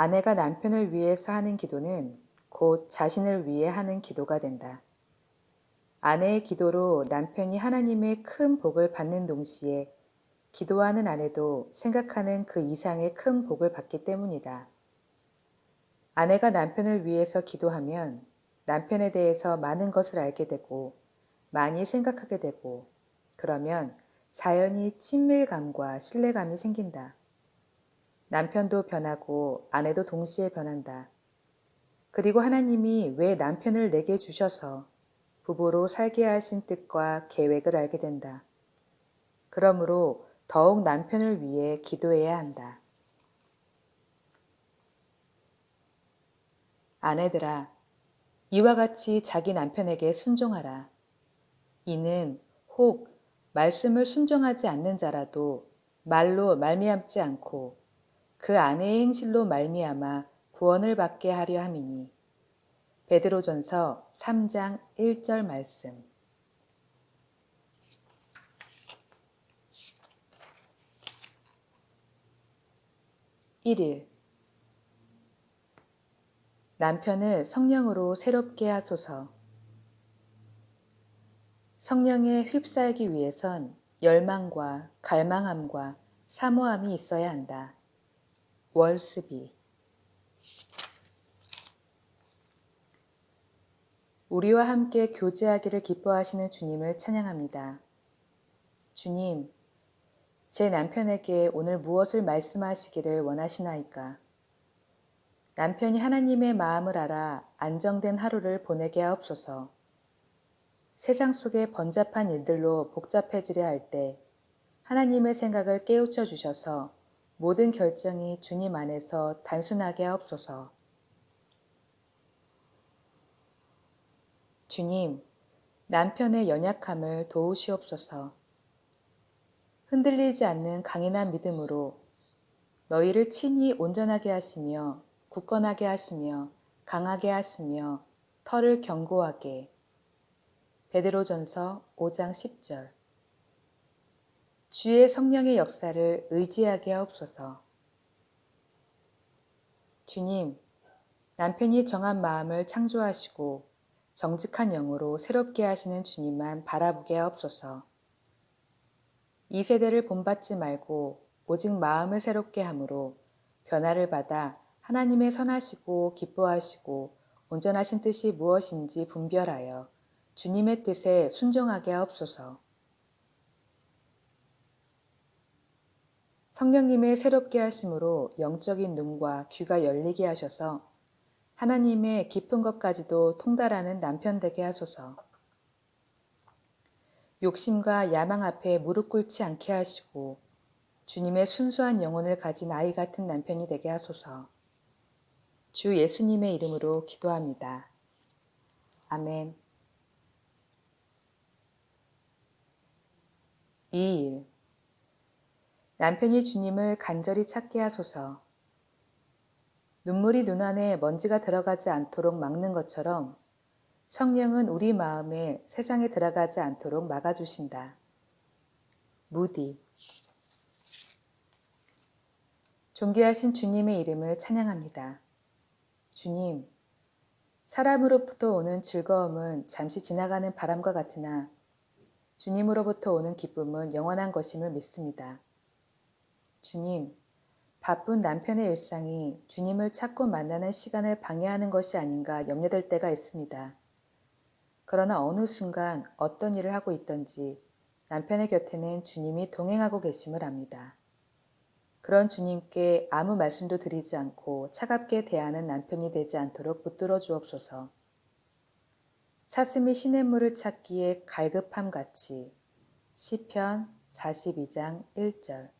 아내가 남편을 위해서 하는 기도는 곧 자신을 위해 하는 기도가 된다. 아내의 기도로 남편이 하나님의 큰 복을 받는 동시에 기도하는 아내도 생각하는 그 이상의 큰 복을 받기 때문이다. 아내가 남편을 위해서 기도하면 남편에 대해서 많은 것을 알게 되고 많이 생각하게 되고 그러면 자연히 친밀감과 신뢰감이 생긴다. 남편도 변하고 아내도 동시에 변한다. 그리고 하나님이 왜 남편을 내게 주셔서 부부로 살게 하신 뜻과 계획을 알게 된다. 그러므로 더욱 남편을 위해 기도해야 한다. 아내들아, 이와 같이 자기 남편에게 순종하라. 이는 혹 말씀을 순종하지 않는 자라도 말로 말미암지 않고 그 아내의 행실로 말미암아 구원을 받게 하려 함이니. 베드로전서 3장 1절 말씀. 1일. 남편을 성령으로 새롭게 하소서. 성령에 휩싸이기 위해선 열망과 갈망함과 사모함이 있어야 한다. 월스비 우리와 함께 교제하기를 기뻐하시는 주님을 찬양합니다. 주님, 제 남편에게 오늘 무엇을 말씀하시기를 원하시나이까? 남편이 하나님의 마음을 알아 안정된 하루를 보내게 하옵소서. 세상 속의 번잡한 일들로 복잡해지려 할 때 하나님의 생각을 깨우쳐 주셔서 모든 결정이 주님 안에서 단순하게 하옵소서. 주님, 남편의 연약함을 도우시옵소서. 흔들리지 않는 강인한 믿음으로 너희를 친히 온전하게 하시며 굳건하게 하시며 강하게 하시며 털을 견고하게 베드로전서 5장 10절 주의 성령의 역사를 의지하게 하옵소서. 주님, 남편이 정한 마음을 창조하시고 정직한 영으로 새롭게 하시는 주님만 바라보게 하옵소서. 이 세대를 본받지 말고 오직 마음을 새롭게 함으로 변화를 받아 하나님의 선하시고 기뻐하시고 온전하신 뜻이 무엇인지 분별하여 주님의 뜻에 순종하게 하옵소서. 성령님의 새롭게 하심으로 영적인 눈과 귀가 열리게 하셔서 하나님의 깊은 것까지도 통달하는 남편 되게 하소서. 욕심과 야망 앞에 무릎 꿇지 않게 하시고 주님의 순수한 영혼을 가진 아이 같은 남편이 되게 하소서. 주 예수님의 이름으로 기도합니다. 아멘. 2일 남편이 주님을 간절히 찾게 하소서. 눈물이 눈 안에 먼지가 들어가지 않도록 막는 것처럼 성령은 우리 마음에 세상에 들어가지 않도록 막아주신다. 무디 존귀하신 주님의 이름을 찬양합니다. 주님, 사람으로부터 오는 즐거움은 잠시 지나가는 바람과 같으나 주님으로부터 오는 기쁨은 영원한 것임을 믿습니다. 주님, 바쁜 남편의 일상이 주님을 찾고 만나는 시간을 방해하는 것이 아닌가 염려될 때가 있습니다. 그러나 어느 순간 어떤 일을 하고 있던지 남편의 곁에는 주님이 동행하고 계심을 압니다. 그런 주님께 아무 말씀도 드리지 않고 차갑게 대하는 남편이 되지 않도록 붙들어 주옵소서. 사슴이 시냇물을 찾기에 갈급함 같이 시편 42장 1절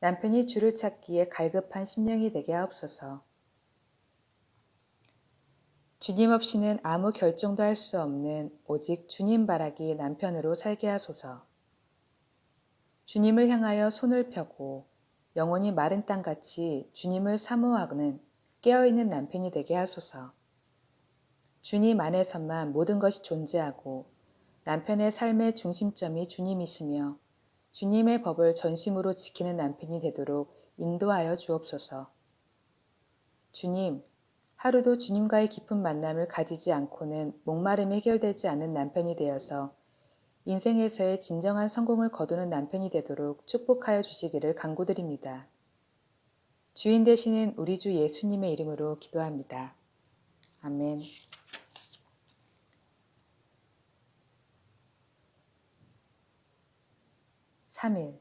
남편이 주를 찾기에 갈급한 심령이 되게 하옵소서. 주님 없이는 아무 결정도 할 수 없는 오직 주님 바라기 남편으로 살게 하소서. 주님을 향하여 손을 펴고 영원히 마른 땅같이 주님을 사모하는 깨어있는 남편이 되게 하소서. 주님 안에서만 모든 것이 존재하고 남편의 삶의 중심점이 주님이시며 주님의 법을 전심으로 지키는 남편이 되도록 인도하여 주옵소서. 주님, 하루도 주님과의 깊은 만남을 가지지 않고는 목마름이 해결되지 않는 남편이 되어서 인생에서의 진정한 성공을 거두는 남편이 되도록 축복하여 주시기를 간구드립니다. 주인 되시는 우리 주 예수님의 이름으로 기도합니다. 아멘. (3일)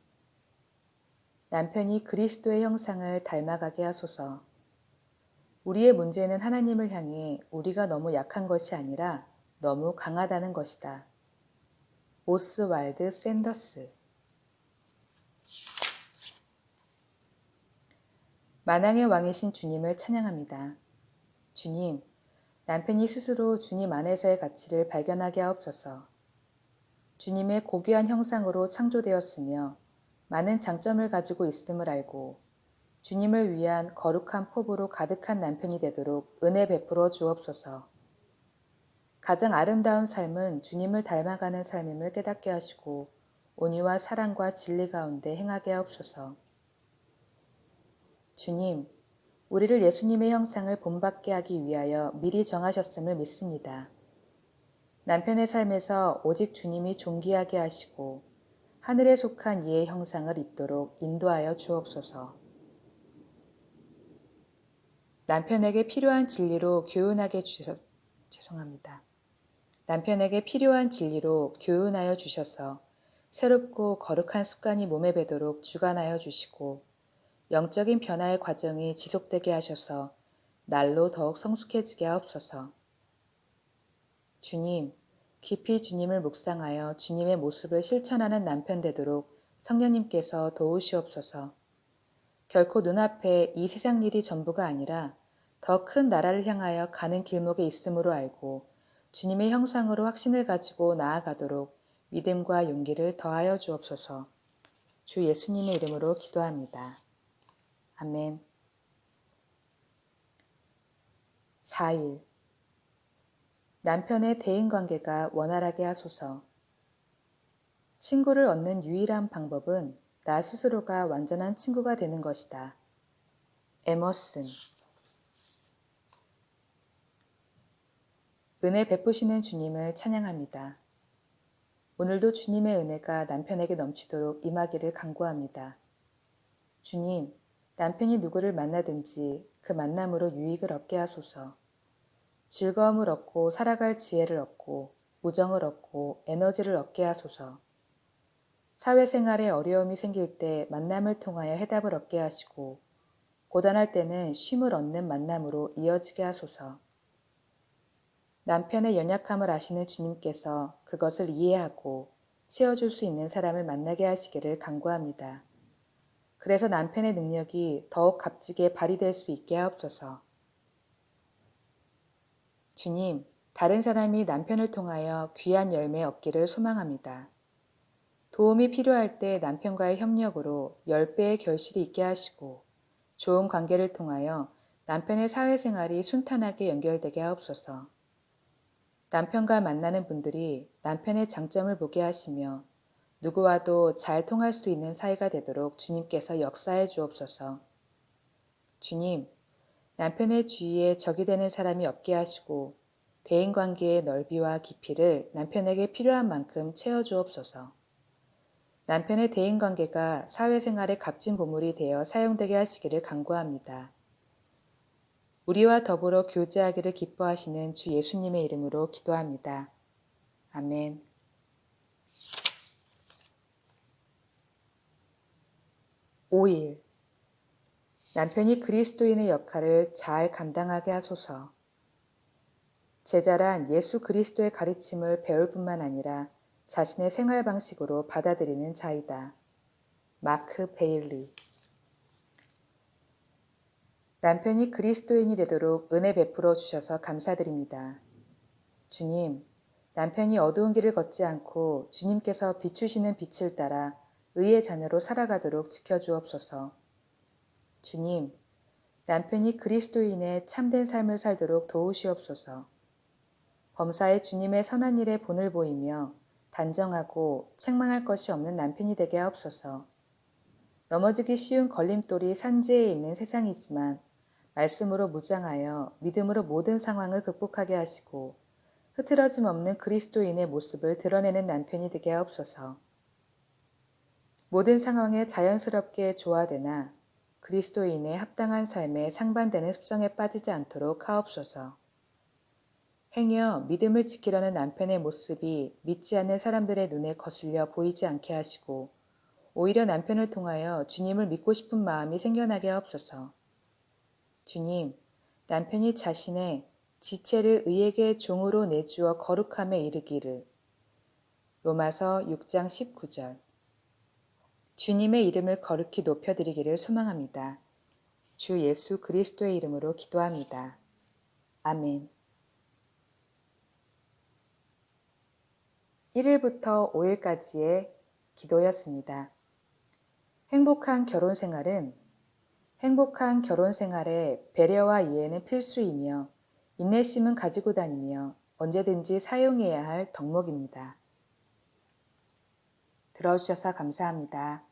남편이 그리스도의 형상을 닮아가게 하소서. 우리의 문제는 하나님을 향해 우리가 너무 약한 것이 아니라 너무 강하다는 것이다. 오스왈드 샌더스 만왕의 왕이신 주님을 찬양합니다. 주님, 남편이 스스로 주님 안에서의 가치를 발견하게 하옵소서. 주님의 고귀한 형상으로 창조되었으며 많은 장점을 가지고 있음을 알고 주님을 위한 거룩한 포부로 가득한 남편이 되도록 은혜 베풀어 주옵소서. 가장 아름다운 삶은 주님을 닮아가는 삶임을 깨닫게 하시고 온유와 사랑과 진리 가운데 행하게 하옵소서. 주님, 우리를 예수님의 형상을 본받게 하기 위하여 미리 정하셨음을 믿습니다. 남편의 삶에서 오직 주님이 존귀하게 하시고 하늘에 속한 이의 형상을 입도록 인도하여 주옵소서. 남편에게 필요한 진리로 교훈하게 주셔 죄송합니다. 남편에게 필요한 진리로 교훈하여 주셔서 새롭고 거룩한 습관이 몸에 배도록 주관하여 주시고 영적인 변화의 과정이 지속되게 하셔서 날로 더욱 성숙해지게 하옵소서. 주님, 깊이 주님을 묵상하여 주님의 모습을 실천하는 남편 되도록 성령님께서 도우시옵소서. 결코 눈앞에 이 세상 일이 전부가 아니라 더 큰 나라를 향하여 가는 길목에 있음으로 알고 주님의 형상으로 확신을 가지고 나아가도록 믿음과 용기를 더하여 주옵소서. 주 예수님의 이름으로 기도합니다. 아멘. 4일 남편의 대인 관계가 원활하게 하소서. 친구를 얻는 유일한 방법은 나 스스로가 완전한 친구가 되는 것이다. 에머슨 은혜 베푸시는 주님을 찬양합니다. 오늘도 주님의 은혜가 남편에게 넘치도록 임하기를 간구합니다. 주님, 남편이 누구를 만나든지 그 만남으로 유익을 얻게 하소서. 즐거움을 얻고 살아갈 지혜를 얻고 우정을 얻고 에너지를 얻게 하소서. 사회생활에 어려움이 생길 때 만남을 통하여 해답을 얻게 하시고 고단할 때는 쉼을 얻는 만남으로 이어지게 하소서. 남편의 연약함을 아시는 주님께서 그것을 이해하고 채워줄 수 있는 사람을 만나게 하시기를 간구합니다. 그래서 남편의 능력이 더욱 값지게 발휘될 수 있게 하옵소서. 주님, 다른 사람이 남편을 통하여 귀한 열매 얻기를 소망합니다. 도움이 필요할 때 남편과의 협력으로 10배의 결실이 있게 하시고 좋은 관계를 통하여 남편의 사회생활이 순탄하게 연결되게 하옵소서. 남편과 만나는 분들이 남편의 장점을 보게 하시며 누구와도 잘 통할 수 있는 사이가 되도록 주님께서 역사해 주옵소서. 주님, 남편의 주위에 적이 되는 사람이 없게 하시고 대인 관계의 넓이와 깊이를 남편에게 필요한 만큼 채워 주옵소서. 남편의 대인 관계가 사회생활의 값진 보물이 되어 사용되게 하시기를 간구합니다. 우리와 더불어 교제하기를 기뻐하시는 주 예수님의 이름으로 기도합니다. 아멘. (5일) 남편이 그리스도인의 역할을 잘 감당하게 하소서. 제자란 예수 그리스도의 가르침을 배울 뿐만 아니라 자신의 생활 방식으로 받아들이는 자이다. 마크 베일리 남편이 그리스도인이 되도록 은혜 베풀어 주셔서 감사드립니다. 주님, 남편이 어두운 길을 걷지 않고 주님께서 비추시는 빛을 따라 의의 자녀로 살아가도록 지켜주옵소서. 주님, 남편이 그리스도인의 참된 삶을 살도록 도우시옵소서. 범사에 주님의 선한 일에 본을 보이며 단정하고 책망할 것이 없는 남편이 되게 하옵소서. 넘어지기 쉬운 걸림돌이 산지에 있는 세상이지만 말씀으로 무장하여 믿음으로 모든 상황을 극복하게 하시고 흐트러짐 없는 그리스도인의 모습을 드러내는 남편이 되게 하옵소서. 모든 상황에 자연스럽게 조화되나 그리스도인의 합당한 삶에 상반되는 습성에 빠지지 않도록 하옵소서. 행여 믿음을 지키려는 남편의 모습이 믿지 않는 사람들의 눈에 거슬려 보이지 않게 하시고 오히려 남편을 통하여 주님을 믿고 싶은 마음이 생겨나게 하옵소서. 주님, 남편이 자신의 지체를 의에게 종으로 내주어 거룩함에 이르기를. 로마서 6장 19절. 주님의 이름을 거룩히 높여드리기를 소망합니다. 주 예수 그리스도의 이름으로 기도합니다. 아멘. 1일부터 5일까지의 기도였습니다. 행복한 결혼 생활은 행복한 결혼 생활에 배려와 이해는 필수이며 인내심은 가지고 다니며 언제든지 사용해야 할 덕목입니다. 들어주셔서 감사합니다.